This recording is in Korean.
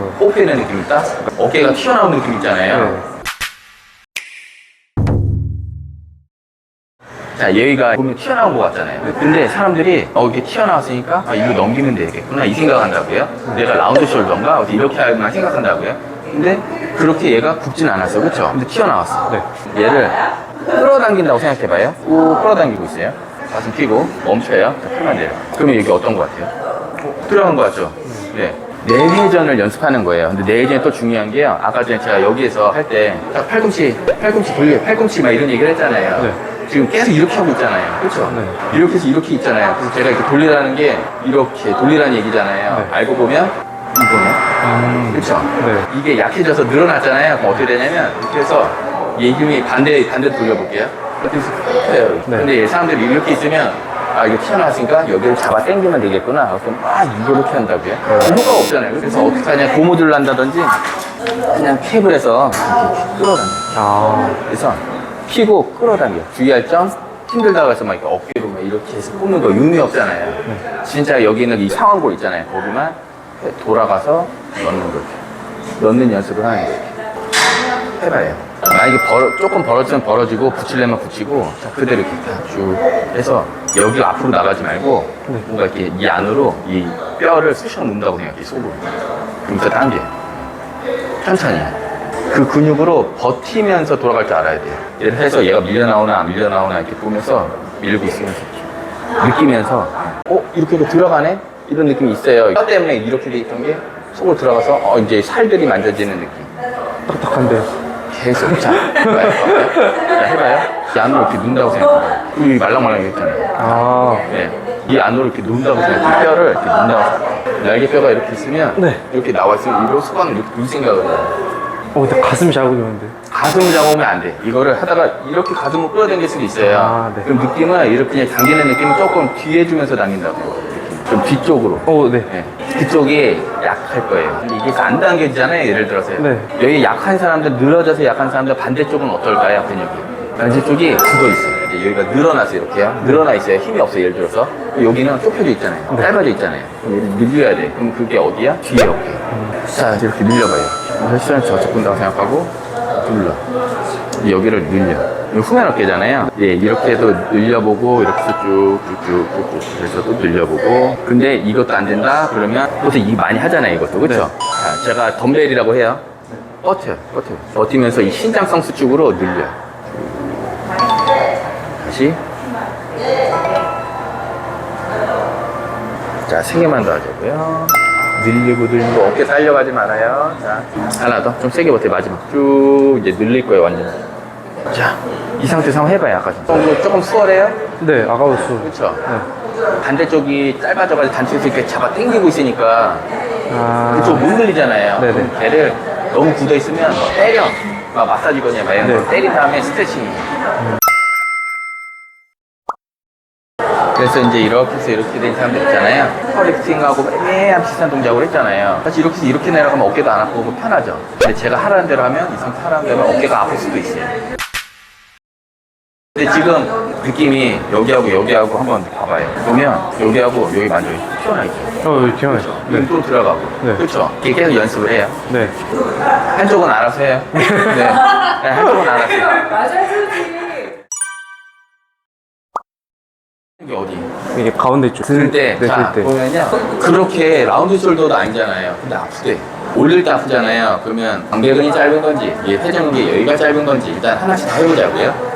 그죠. 뽑히는 느낌 있다? 어깨가 튀어나오는 느낌 있잖아요. 네. 자, 여기가 보면 튀어나온 것 같잖아요. 근데 사람들이 어, 이렇게 튀어나왔으니까 아, 이거 넘기면 되겠구나 이 생각한다고요. 내가 라운드 숄더인가? 어디 이렇게 할만 생각한다고요. 근데 그렇게 얘가 굽진 않았어. 그쵸? 근데 튀어나왔어. 네. 얘를 끌어당긴다고 생각해봐요. 꾹 끌어당기고 있어요. 가슴 피고 멈춰요. 자, 풀만 내려. 그러면 여기 어떤 것 같아요? 들어간 것 같죠? 네. 내회전을 연습하는 거예요. 근데 내회전이 또 중요한 게요. 아까 전에 제가 여기에서 할 때 딱 팔꿈치, 팔꿈치 돌려, 팔꿈치 막 이런 얘기를 했잖아요. 네. 지금 계속 이렇게 하고 있잖아요. 그렇죠? 네. 이렇게 해서 이렇게 있잖아요. 그래서 제가 이렇게 돌리라는 게 이렇게 돌리라는 얘기잖아요. 네. 알고 보면 이거네. 음. 그렇죠? 네. 이게 약해져서 늘어났잖아요. 그럼 어떻게 되냐면 이렇게 해서 얘 힘이 반대 반대 돌려볼게요. 이렇게 해서. 네. 근데 사람들이 이렇게 있으면 아 이거 튀어나왔으니까 여기를 잡아 당기면 되겠구나. 그래서 막 이렇게 한다고요. 효과가 없잖아요. 그래서 어떻게 하냐 고무줄을 한다든지 그냥 캡을 해서 끌어당겨. 아. 그래서 피고 끌어당겨. 주의할 점 힘들다고 해서 막 이렇게 어깨로 막 이렇게 해서 꽂는 거 의미 없잖아요. 진짜 여기는 이 상완골 있잖아요. 거기만 돌아가서 넣는 거죠. 넣는 연습을 하는 거예요. 해봐요. 만약에 벌어, 조금 벌어지면 벌어지고 붙이려면 붙이고 자, 그대로 이렇게 쭉 해서 여기 앞으로 나가지 말고 네. 뭔가 이렇게 이 안으로 이 뼈를 쑤셔 넣는다고 생각해 속으로. 그러면서 당겨. 천천히. 그 근육으로 버티면서 돌아갈 줄 알아야 돼요. 예를 해서 얘가 밀려 나오나 안 밀려 나오나 이렇게 보면서 밀고 있으면서 느끼면서 어 이렇게 해서 들어가네 이런 느낌이 있어요. 뼈 때문에 이렇게 돼 있던 게 속으로 들어가서 어 이제 살들이 만져지는 느낌. 딱딱한데. 계속 자 해봐요. 이 안으로 이렇게 넣는다고 생각해봐요. 이 말랑말랑 했잖아요. 아. 네. 이 안으로 이렇게 넣는다고 생각해요. 뼈를 이렇게 넣는다고 생각해요. 날개뼈가 이렇게 있으면 네. 이렇게 나와 있으면 이로 수박은 이렇게 이 생각을 해요. 어, 근데 가슴 자극이었는데. 가슴을 잡으면 안 돼. 이거를 하다가 이렇게 가슴을 끌어당길 수도 있어요. 아, 네. 그럼 느낌은 이렇게 그냥 당기는 느낌은 조금 뒤에 주면서 당긴다고. 좀 뒤쪽으로. 어, 네. 네. 뒤쪽이 약할 거예요. 근데 이게 안 당겨지잖아요. 예를 들어서요. 네. 여기 약한 사람들, 늘어져서 약한 사람들 반대쪽은 어떨까요? 근육이. 반대쪽이 굳어 있어요. 이제 여기가 늘어나서 이렇게요. 늘어나 있어요. 힘이 없어요. 예를 들어서. 여기는 좁혀져 있잖아요. 네. 짧아져 있잖아요. 그럼 얘를 늘려야 돼. 그럼 그게 어디야? 뒤에 어깨. 자, 이렇게 늘려봐요. 헬스는 저쪽 본다고 생각하고 눌러. 여기를 늘려. 후면 어깨잖아요. 예, 이렇게 해도 늘려보고, 이렇게 해서 쭉쭉쭉쭉. 그래서 또 늘려보고. 근데 이것도 안 된다? 그러면 보통 이 많이 하잖아요, 이것도. 그쵸? 자, 제가 덤벨이라고 해요. 버텨요, 버텨요. 버티면서 이 신장성 수축으로 늘려. 다시. 자, 세 개만 더 하자고요. 늘리고 늘리고 어깨 딸려가지 말아요. 자, 하나 더. 좀 세게 버텨, 마지막. 쭉 이제 늘릴 거예요, 완전. 자, 이 상태에서 한번 해봐요, 아까. 어, 이거 조금 수월해요? 네, 아까웠어. 그쵸? 네. 반대쪽이 짧아져가지고 단추에서 이렇게 잡아 당기고 있으니까 아. 그쪽 못 늘리잖아요. 네네. 그럼 걔를 너무 굳어 있으면 때려. 막 마사지거든요, 막 이런 거. 네. 때린 다음에 스트레칭. 그래서 이제 이렇게 해서 이렇게 된 사람들 있잖아요. 허리스팅하고 애매한 비슷한 동작을 했잖아요. 사실 이렇게 해서 이렇게 내려가면 어깨도 안 아프고 편하죠. 근데 제가 하라는 대로 하면 이 상태 하라는 대로 하면 어깨가 아플 수도 있어요. 근데 지금 느낌이 여기하고 여기하고 한번 봐봐요. 보면 여기하고 여기 만져요. 튀어나 있죠. 어, 여기 기억나죠? 여기 또 들어가고. 네. 그렇죠. 계속 연습을 해요. 네. 한쪽은 알아서 해요. 네. 네, 한쪽은 알아서 해요. 맞아주지. 이게 어디? 이게 가운데 쪽. 들 때, 네, 자, 들 때. 보면요. 그렇게 라운드 숄더도 아니잖아요. 근데 아프대. 올릴 때 아프잖아요. 그러면 광배근이 짧은 건지, 얘 회전근이 여기가 짧은 건지, 일단 하나씩 다 해보자고요.